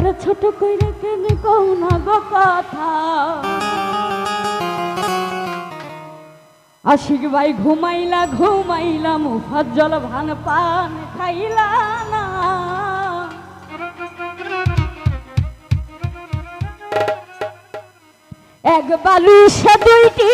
ওরে ছোট কইরা কেন কও না গো কথা? আশিক ভাই ঘুমাইলা ঘুমাইলা, মুফাজ্জল ভান পান খাইলা না। এক বালুসে দুইটি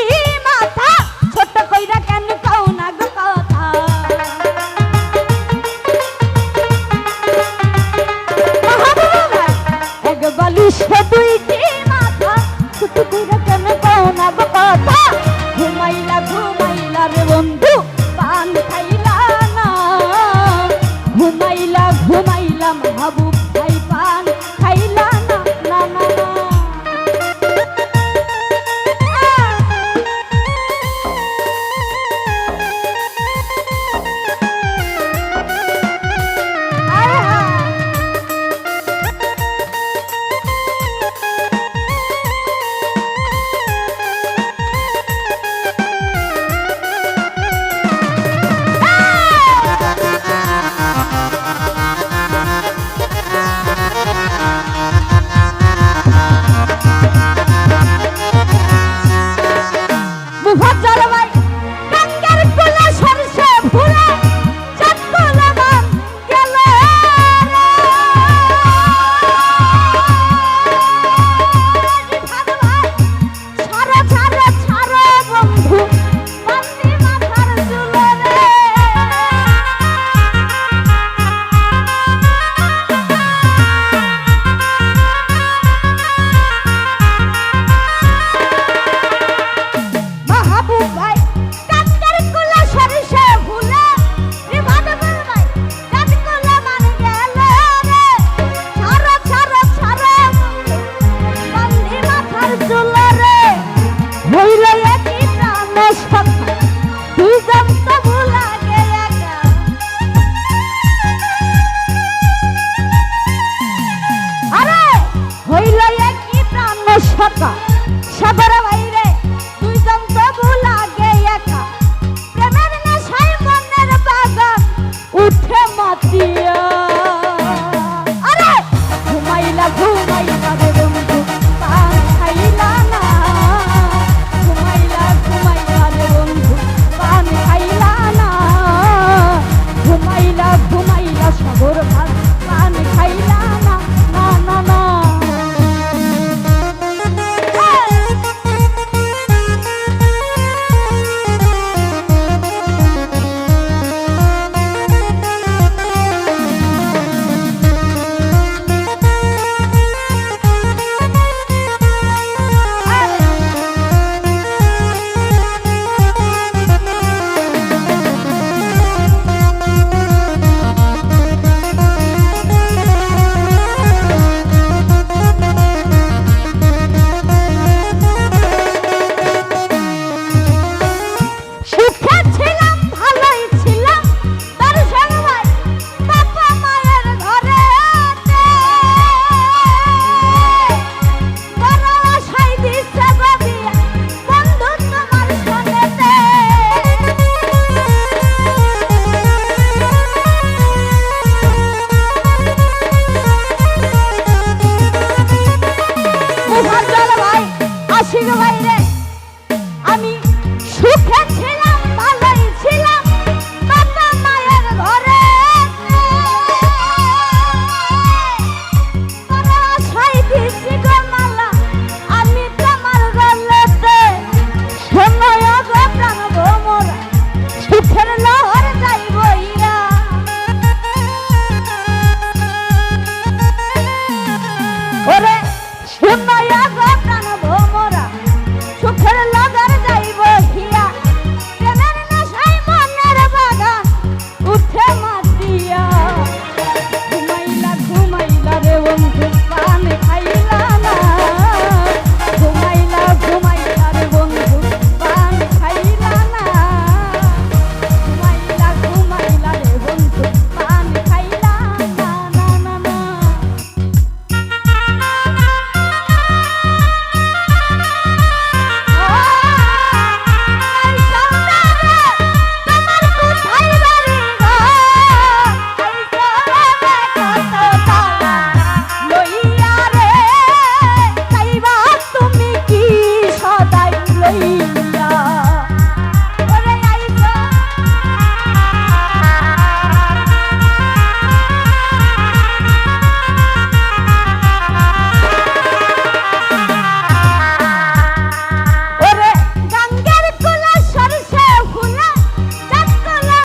গেছে